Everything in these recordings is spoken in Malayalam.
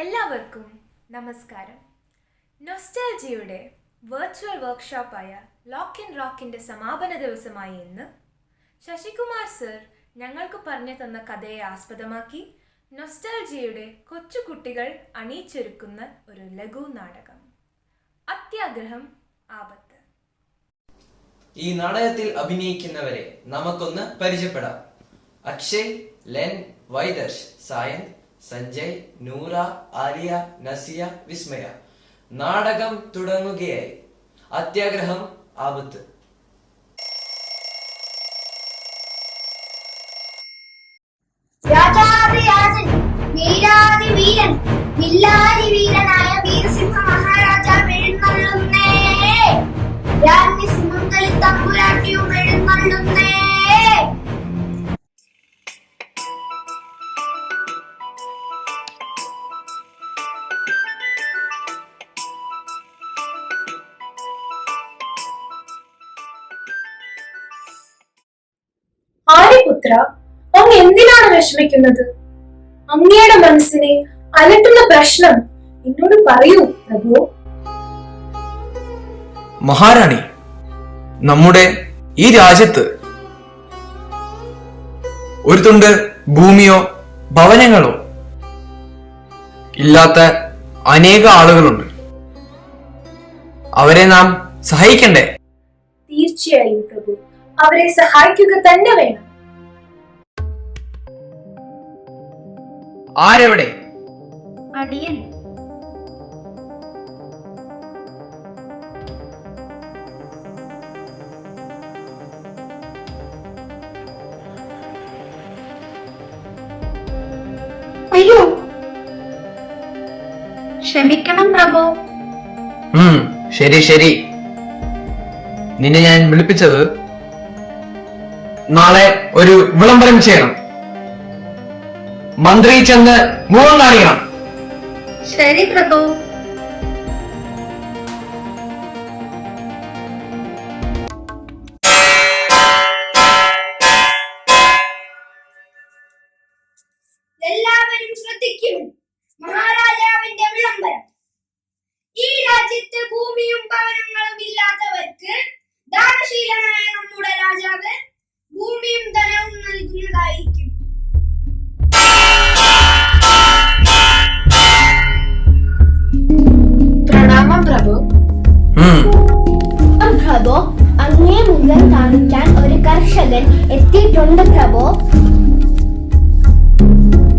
എല്ലാവർക്കും നമസ്കാരം. നൊസ്റ്റാൽജിയുടെ വെർച്വൽ വർക്ക്ഷോപ്പായ ലോക്ക് ഇൻ റോക്കിന്റെ സമാപന ദിവസമായി ഇന്ന് ശശികുമാർ സർ ഞങ്ങൾക്ക് പറഞ്ഞു തന്ന കഥയെ ആസ്പദമാക്കി നൊസ്റ്റാൽജിയുടെ കൊച്ചുകുട്ടികൾ അണിയിച്ചൊരുക്കുന്ന ഒരു ലഘു നാടകം. അത്യാഗ്രഹം ആപത്ത്. ഈ നാടകത്തിൽ അഭിനയിക്കുന്നവരെ നമുക്കൊന്ന് പരിചയപ്പെടാം. അക്ഷയ് ലെൻ വൈദർശ് സായന്ത് സഞ്ജയ് നൂറ ആലിയ നസിയ വിസ്മയ. നാടകം തുടങ്ങുകയായി. അത്യാഗ്രഹം ആപത്ത്. വീരാതി വീരൻ വില്ലാതി വീരനായ വീരസിംഹ മഹാരാജാവ് എഴുന്നള്ളുന്നേ രാജ്ഞി സിംഹങ്ങളിൽ തമ്പുരാട്ടിയും ആര്യപുത്ര അങ്ങ് എന്തിനാണ് വിഷമിക്കുന്നത്? അങ്ങയുടെ മനസ്സിനെ അലട്ടുന്ന പ്രശ്നം എന്നോട് പറയൂ പ്രഭു. മഹാറാണി നമ്മുടെ ഈ രാജ്യത്ത് ഒരു തുണ്ട് ഭൂമിയോ ഭവനങ്ങളോ ഇല്ലാത്ത അനേക ആളുകളുണ്ട്. അവരെ നാം സഹായിക്കണ്ടേ? തീർച്ചയായും പ്രഭു. അവരെ സഹായിക്കുക തന്നെ വേണം. ആരെവിടെ? അടിയൻ. അയ്യോ. ക്ഷമിക്കണം പ്രഭു. ശരി ശരി. നിന്നെ ഞാൻ വിളിപ്പിച്ചത് നാളെ ഒരു വിളംബരം ചെയ്യണം. മന്ത്രി ചെന്ന് മുഖം കാണിക്കണം ശരി പ്രഭു.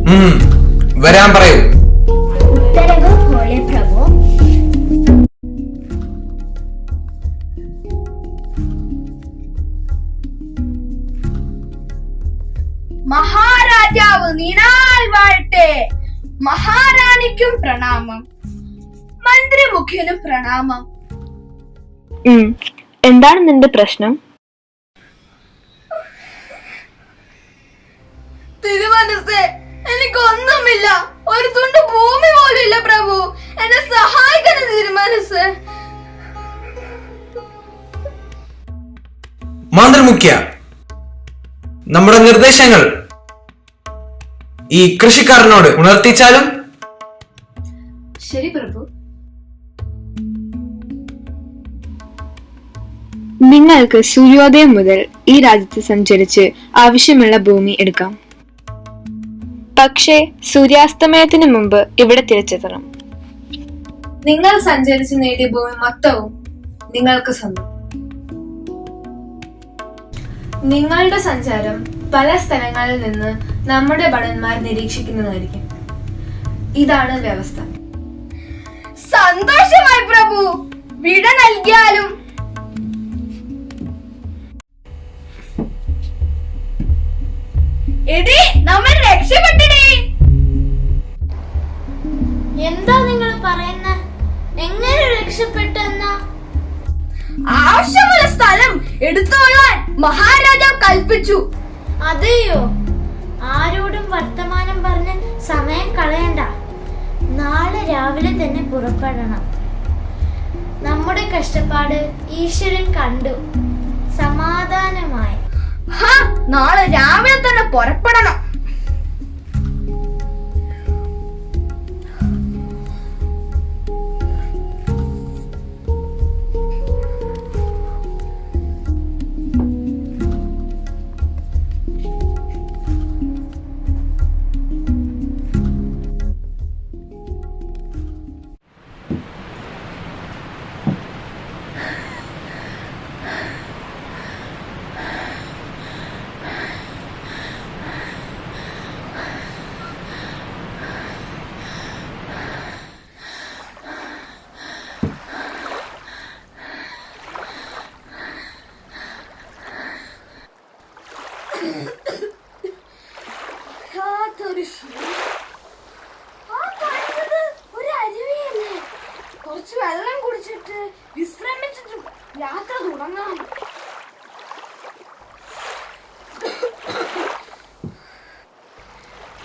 വരാൻ പറയൂ. ഉത്തരവ് പോലെ പ്രഭോ. മഹാരാജാവ് നീണാൽ വാഴട്ടെ മഹാറാണിക്കും പ്രണാമം. മന്ത്രി മുഖ്യനും പ്രണാമം. ഉം. എന്താണ് നിന്റെ പ്രശ്നം? തിരുമനസ് എനിക്കൊന്നുമില്ല. ഒരു തുണ്ട് ഭൂമി പോലും ഇല്ല പ്രഭു. എന്നെ സഹായിക്കണം തിരുമനസ് മന്ത്രമുഖ്യ നമ്മുടെ നിർദ്ദേശങ്ങൾ ഈ കൃഷിക്കാരനോട് ഉണർത്തിച്ചാലും? ശരി പ്രഭു. നിങ്ങൾക്ക് സൂര്യോദയം മുതൽ ഈ രാജ്യത്ത് സഞ്ചരിച്ച് ആവശ്യമുള്ള ഭൂമി എടുക്കാം. പക്ഷേ സൂര്യാസ്തമയത്തിന് മുമ്പ് ഇവിടെ തിരിച്ചെത്തണം. നിങ്ങൾ സഞ്ചരിച്ച് നേടിയ ഭൂമി മൊത്തവും നിങ്ങൾക്ക് സ്വന്തം. നിങ്ങളുടെ സഞ്ചാരം പല സ്ഥലങ്ങളിൽ നിന്ന് നമ്മുടെ ഭടന്മാർ നിരീക്ഷിക്കുന്നതായിരിക്കും. ഇതാണ് വ്യവസ്ഥ. സന്തോഷമായി പ്രഭു. വിട നൽകിയാലും എടി നമ്മൾ രക്ഷപ്പെട്ടിടേ. എന്താ നിങ്ങൾ പറയുന്ന? എങ്ങനെ രക്ഷപ്പെട്ടെന്ന? ആവശ്യമുള്ള സ്ഥലം എടുത്തോളാൻ മഹാരാജാവ് കൽപ്പിച്ചു. അതെയോ? ആരോടും വർത്തമാനം പറഞ്ഞ് സമയം കളയണ്ട. നാളെ രാവിലെ തന്നെ പുറപ്പെടണം. നമ്മുടെ കഷ്ടപ്പാട് ഈശ്വരൻ കണ്ടു. സമാധാനമായി. നാളെ രാവിലെ തന്നെ പുറപ്പെടണം. ഒരു കുറച്ച് വെള്ളം കുടിച്ചിട്ട് വിശ്രമിച്ചിട്ട് യാത്ര തുടങ്ങാം.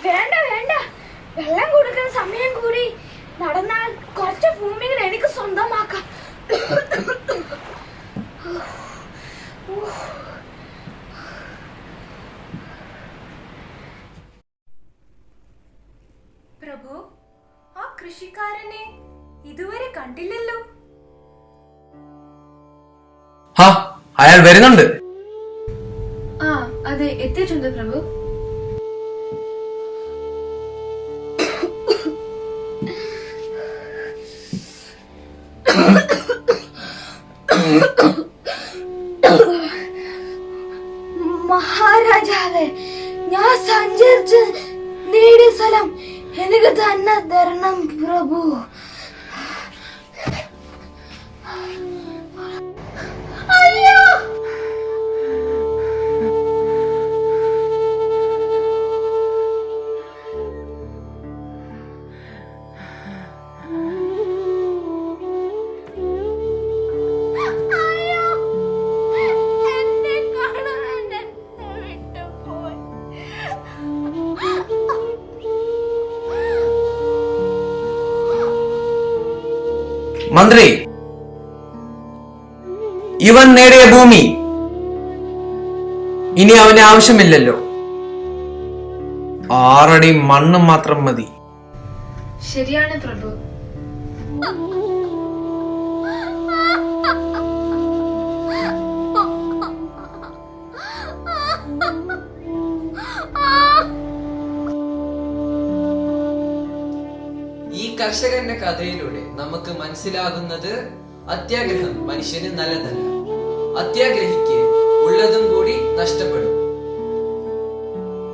വേണ്ട വേണ്ട. വെള്ളം കൊടുക്കുന്ന സമയം കൂടി. നടന്നാൽ കുറച്ച് ഭൂമികൾ എനിക്ക് സ്വന്തമാക്കാം. കൃഷിക്കാരനെ ഇതുവരെ കണ്ടില്ലല്ലോ. ഹാ അയാൾ വരുന്നുണ്ട്. ആ അതെ എത്തിയിട്ടുണ്ട് പ്രഭു. മഹാരാജാവേ ഞാൻ സഞ്ചരിച്ച് നേടിയ സ്ഥലം എനിക്ക് തന്നെ തരണം പ്രഭു. അയ്യോ! മന്ത്രി ഇവൻ നേടിയ ഭൂമി ഇനി അവന് ആവശ്യമില്ലല്ലോ. ആറടി മണ്ണ് മാത്രം മതി. ശരിയാണ് പ്രഭു. കർഷകന്റെ കഥയിലൂടെ നമുക്ക് മനസ്സിലാകുന്നത് അത്യാഗ്രഹം മനുഷ്യന് നല്ലതല്ല. അത്യാഗ്രഹിക്ക് ഉള്ളതും കൂടി നഷ്ടപ്പെടും.